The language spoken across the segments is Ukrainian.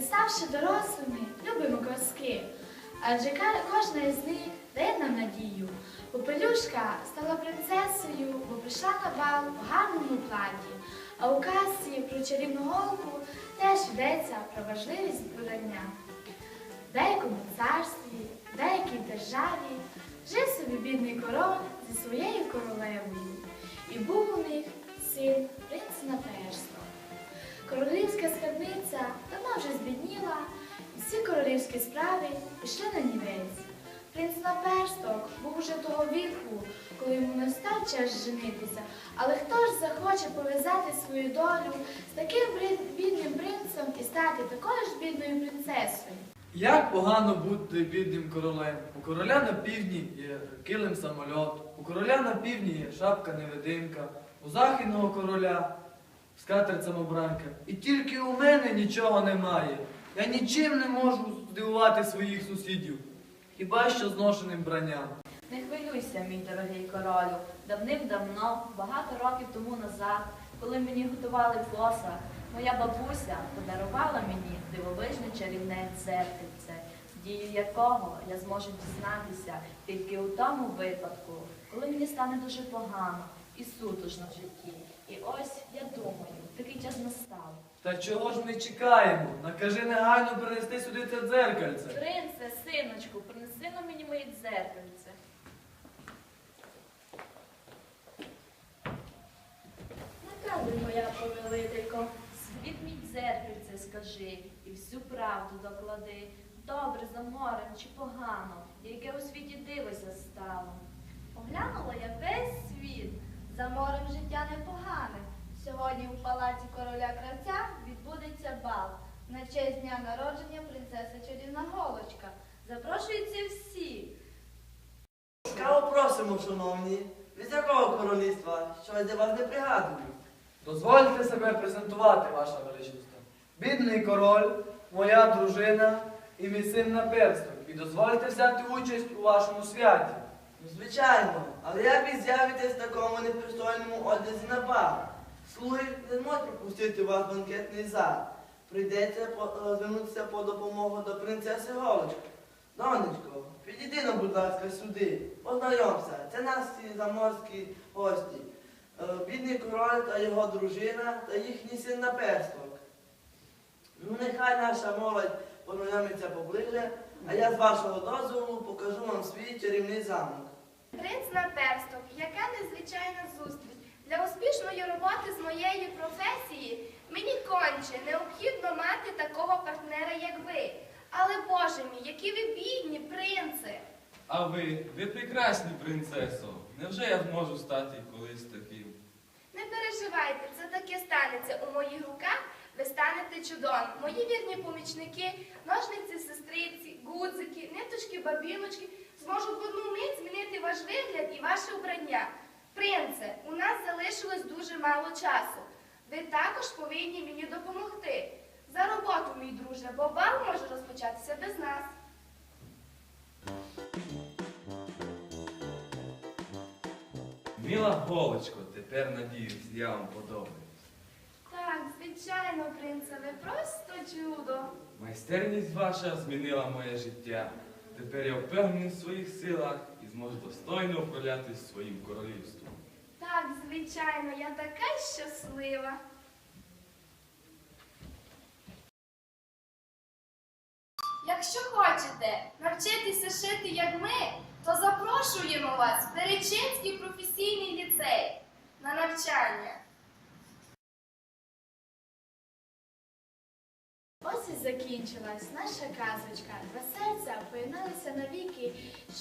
Ставши дорослими, любимо казки, адже кожна із них дає нам надію. Попелюшка стала принцесою, бо прийшла на бал в гарному платі. А у казці про чарівну голку теж йдеться про важливість збирання. В деякому царстві, в деякій державі жив собі бідний король зі своєю королевою. І був у них син принц Наперсток. Королівська скарбниця давно вже збідніла, всі королівські справи пішли на нівець. Принц Наперсток був уже того віку, коли йому настав час женитися, але хто ж захоче пов'язати свою долю з таким бідним принцем і стати такою ж бідною принцесою? Як погано бути бідним королем. У короля на півдні є килим самольот, у короля на півдні є шапка невидимка, у західного короля скатерть самобранка. І тільки у мене нічого немає. Я нічим не можу здивувати своїх сусідів. Хіба що зношеним бранням. Не хвилюйся, мій дорогий королю. Давним-давно, багато років тому назад, коли мені готували посаг, моя бабуся подарувала мені дивовижне чарівне дзеркальце, дію якого я зможу дізнатися тільки у тому випадку, коли мені стане дуже погано і сутужно в житті. І ось я думаю, такий час настав. Та чого ж ми чекаємо? Накажи негайно принести сюди це дзеркальце. Принце, синочку, принеси на мені моє дзеркальце. Наказуй, моя повелителько, світ мій дзеркальце скажи, і всю правду доклади. Добре за морем чи погано, яке у світі дивися стало. Оглянула я. За морем життя непогане. Сьогодні у палаці короля кравця відбудеться бал на честь дня народження принцеси Чарівна Голочка. Запрошуються всі. Ласкаво просимо, шановні, від якого королівства, що я для вас не пригадую. Дозвольте себе презентувати, ваша величність. Бідний король, моя дружина і мій син наперсток. І дозвольте взяти участь у вашому святі. Ну, звичайно, але як ви з'явитесь в такому непристойному одязі на бар? Слуги не зможуть пропустити вас в банкетний зал. Прийдеться е, звернутися по допомогу до принцеси Голочки. Донечко, підійди нам, будь ласка, сюди. Познайомся, це наші заморські гості. Е, Бідний король та його дружина та їхній син наперсток. Ну, нехай наша молодь познайомиться поближче, а я з вашого дозволу покажу вам свій чарівний замок. Принц наперсток, яка незвичайна зустріч. Для успішної роботи з моєї професії мені конче необхідно мати такого партнера, як ви. Але Боже мій, які ви бідні, принце! А ви, ви прекрасні принцесо. Невже я зможу стати колись таким? Не переживайте, це таке станеться у моїх руках. Ви станете чудом. Мої вірні помічники, ножниці, сестриці, гудзики, ниточки, бабіночки зможуть в одну мить змінити ваш вигляд і ваше обрання. Принце, у нас залишилось дуже мало часу. Ви також повинні мені допомогти. За роботу, мій друже, бо бал може розпочатися без нас. Міла голочко, тепер надіюсь, я вам подобаюсь. Так, звичайно, принце, ви просто чудо. Майстерність ваша змінила моє життя. Тепер я впевнений в своїх силах і зможу достойно управляти своїм королівством. Так, звичайно, я така щаслива. Якщо хочете навчитися шити, як ми, то запрошуємо вас в Перечинський професійний ліцей на навчання. Осінь закінчилась наша казочка, два серця поєдналися навіки,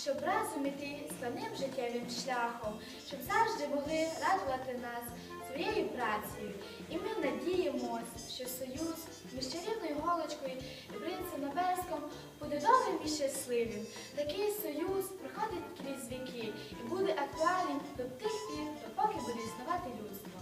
щоб разом іти складним життєвим шляхом, щоб завжди могли радувати нас своєю працею. І ми надіємось, що союз між чарівною голочкою і принцем Небеском буде добрим і щасливим. Такий союз проходить крізь віки і буде актуальним до тих пір, допоки буде існувати людство.